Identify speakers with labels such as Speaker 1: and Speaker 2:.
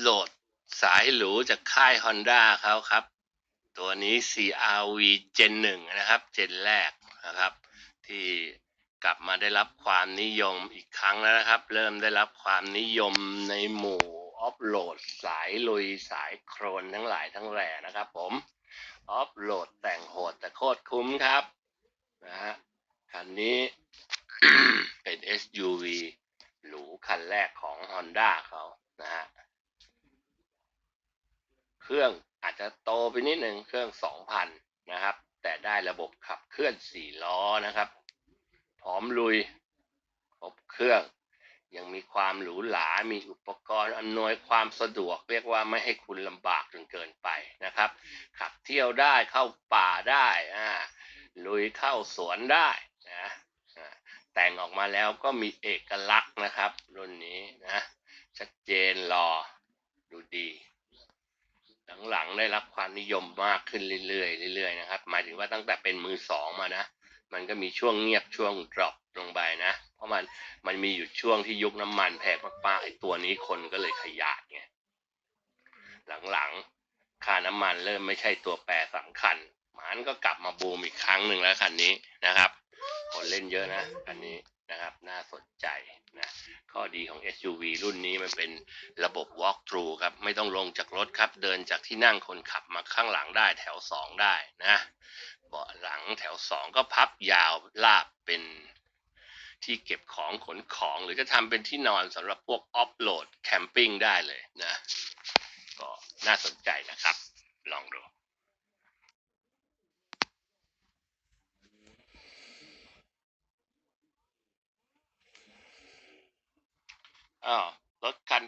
Speaker 1: โหลดสายหรูจากค่าย Honda เขาครับ ตัวนี้ CRV Gen 1 นะครับ เจนแรกนะครับ ที่กลับมาได้รับความนิยมอีกครั้งแล้วนะครับ เริ่มได้รับความนิยมในหมู่ออฟโหลดสายลุยสายโครนทั้งหลายทั้งแหล่นะครับผมออฟโหลดแต่งโหดแต่โคตรคุ้มครับนะฮะคันนี้เป็น SUV หรูคันแรกของ Honda เขานะฮะ เครื่องอาจจะโตไปนิดหนึ่งเครื่อง 2,000 นะครับ แต่ได้ระบบขับเคลื่อน 4 ล้อนะครับ พร้อมลุยครบเครื่อง ยังมีความหรูหรา มีอุปกรณ์อำนวยความสะดวก เรียกว่าไม่ให้คุณลำบากจนเกินไปนะครับ ขับเที่ยวได้เข้าป่าได้อ่าลุยเข้าสวนได้นะแต่งออกมาแล้วก็มีเอกลักษณ์นะครับ รุ่นนี้นะ ชัดเจนรอดูดี หลังๆได้รับความนิยมมากขึ้นเรื่อยๆเรื่อยๆนะครับ หมายถึงว่าตั้งแต่เป็นมือสองมานะ มันก็มีช่วงเงียบช่วง drop ลงไปนะ เพราะมันมันมีอยู่ช่วงที่ยุคน้ำมันแพงมากๆไอ้ตัวนี้คนก็เลยขยาดไงหลังๆค่าน้ำมันเริ่มไม่ใช่ตัวแปรสำคัญมันก็กลับมาบูมอีกครั้งหนึ่งแล้วคันนี้นะครับ คนเล่นเยอะนะคันนี้ นะครับน่าสนใจนะข้อดีของ SUV รุ่นนี้มันเป็นระบบ walk through ครับไม่ต้องลงจากรถครับ เดินจากที่นั่งคนขับมาข้างหลังได้แถวสองได้นะเบาะหลังแถวสองก็พับยาวลาบเป็นที่เก็บของขนของ หรือจะทำเป็นที่นอนสำหรับพวกออฟโหลดแคมปิ้งได้เลยนะก็น่าสนใจนะครับ ลองดู อ้าวรถคัน